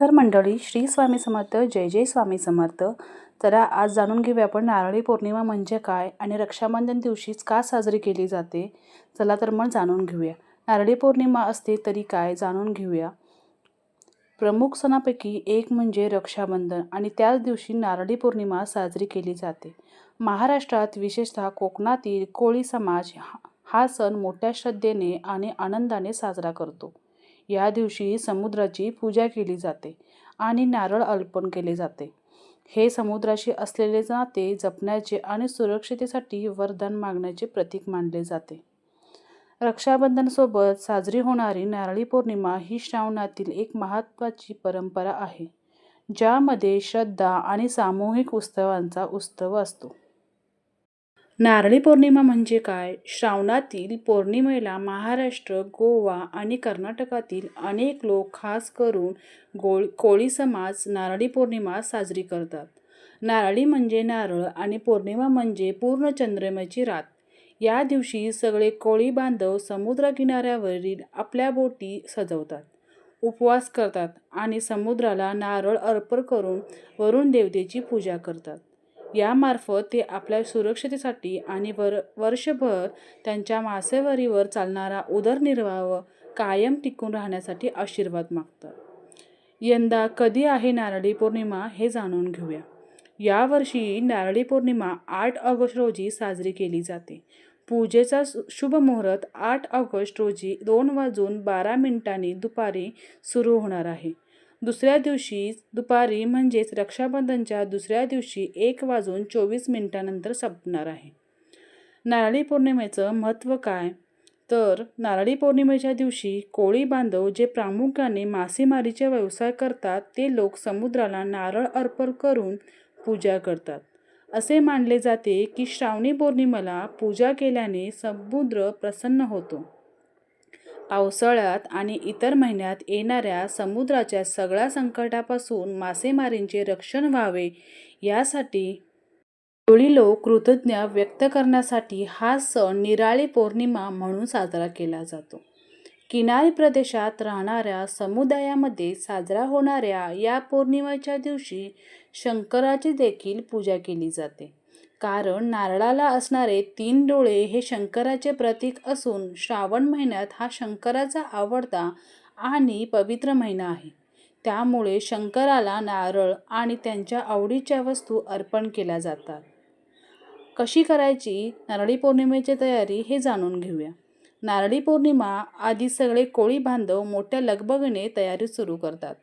तर मंडळी श्री स्वामी समर्थ जय जय स्वामी समर्थ. तर आज जाणून घेऊया आपण नारळी पौर्णिमा म्हणजे काय आणि रक्षाबंधन दिवशीच का साजरी केली जाते? चला तर मग जाणून घेऊया. नारळी पौर्णिमा असते तरी काय जाणून घेऊया. प्रमुख सणापैकी एक म्हणजे रक्षाबंधन आणि त्याच दिवशी नारळी पौर्णिमा साजरी केली जाते. महाराष्ट्रात विशेषतः कोकणातील कोळी समाज हा- हा सण मोठ्या श्रद्धेने आणि आनंदाने साजरा करतो. या दिवशी समुद्राची पूजा केली जाते आणि नारळ अर्पण केले जाते. हे समुद्राशी असलेले नाते जपण्याचे आणि सुरक्षितेसाठी वरदान मागण्याचे प्रतीक मानले जाते. रक्षाबंधनसोबत साजरी होणारी नारळी पौर्णिमा ही श्रावणातील एक महत्त्वाची परंपरा आहे ज्यामध्ये श्रद्धा आणि सामूहिक उत्सवांचा उत्सव असतो. नारळी पौर्णिमा म्हणजे काय? श्रावणातील पौर्णिमेला महाराष्ट्र गोवा आणि कर्नाटकातील अनेक लोक खास करून गोळ कोळी समाज नारळी पौर्णिमा साजरी करतात. नारळी म्हणजे नारळ आणि पौर्णिमा म्हणजे पूर्ण चंद्रमेची रात. या दिवशी सगळे कोळी बांधव समुद्रकिनाऱ्यावरील आपल्या बोटी सजवतात उपवास करतात आणि समुद्राला नारळ अर्पण करून वरुण देवतेची पूजा करतात. यामार्फत ते आपल्या सुरक्षितेसाठी आणि वर वर्षभर त्यांच्या मासेवारीवर चालणारा उदरनिर्वाह कायम टिकून राहण्यासाठी आशीर्वाद मागतात. यंदा कधी आहे नारळी पौर्णिमा हे जाणून घेऊया. यावर्षी नारळी पौर्णिमा आठ ऑगस्ट रोजी साजरी केली जाते. पूजेचा सु- शुभ मुहूर्त आठ ऑगस्ट रोजी दोन वाजून बारा मिनिटांनी दुपारी सुरू होणार आहे. दुसऱ्या दिवशी दुपारी म्हणजेच रक्षाबंधनच्या दुसऱ्या दिवशी एक वाजून चोवीस मिनिटानंतर संपणार आहे. नारळी पौर्णिमेचं महत्त्व काय? तर नारळी पौर्णिमेच्या दिवशी कोळी बांधव जे प्रामुख्याने मासेमारीचे व्यवसाय करतात ते लोक समुद्राला नारळ अर्पण करून पूजा करतात. असे मानले जाते की श्रावणी पौर्णिमेला पूजा केल्याने समुद्र प्रसन्न होतो. पावसाळ्यात आणि इतर महिन्यात येणाऱ्या समुद्राच्या सगळ्या संकटापासून मासेमारींचे रक्षण व्हावे यासाठी कोळी लोक कृतज्ञ व्यक्त करण्यासाठी हा सण निराळी पौर्णिमा म्हणून साजरा केला जातो. किनारी प्रदेशात राहणाऱ्या समुदायामध्ये साजरा होणाऱ्या या पौर्णिमेच्या दिवशी शंकराची देखील पूजा केली जाते. कारण नारळाला असणारे तीन डोळे हे शंकराचे प्रतीक असून श्रावण महिन्यात हा शंकराचा आवडता आणि पवित्र महिना आहे. त्यामुळे शंकराला नारळ आणि त्यांच्या आवडीच्या वस्तू अर्पण केल्या जातात. कशी करायची? नारळी पौर्णिमेची तयारी हे जाणून घेऊया. नारळी पौर्णिमा आधी सगळे कोळी बांधव मोठ्या लगबगीने तयारी सुरू करतात.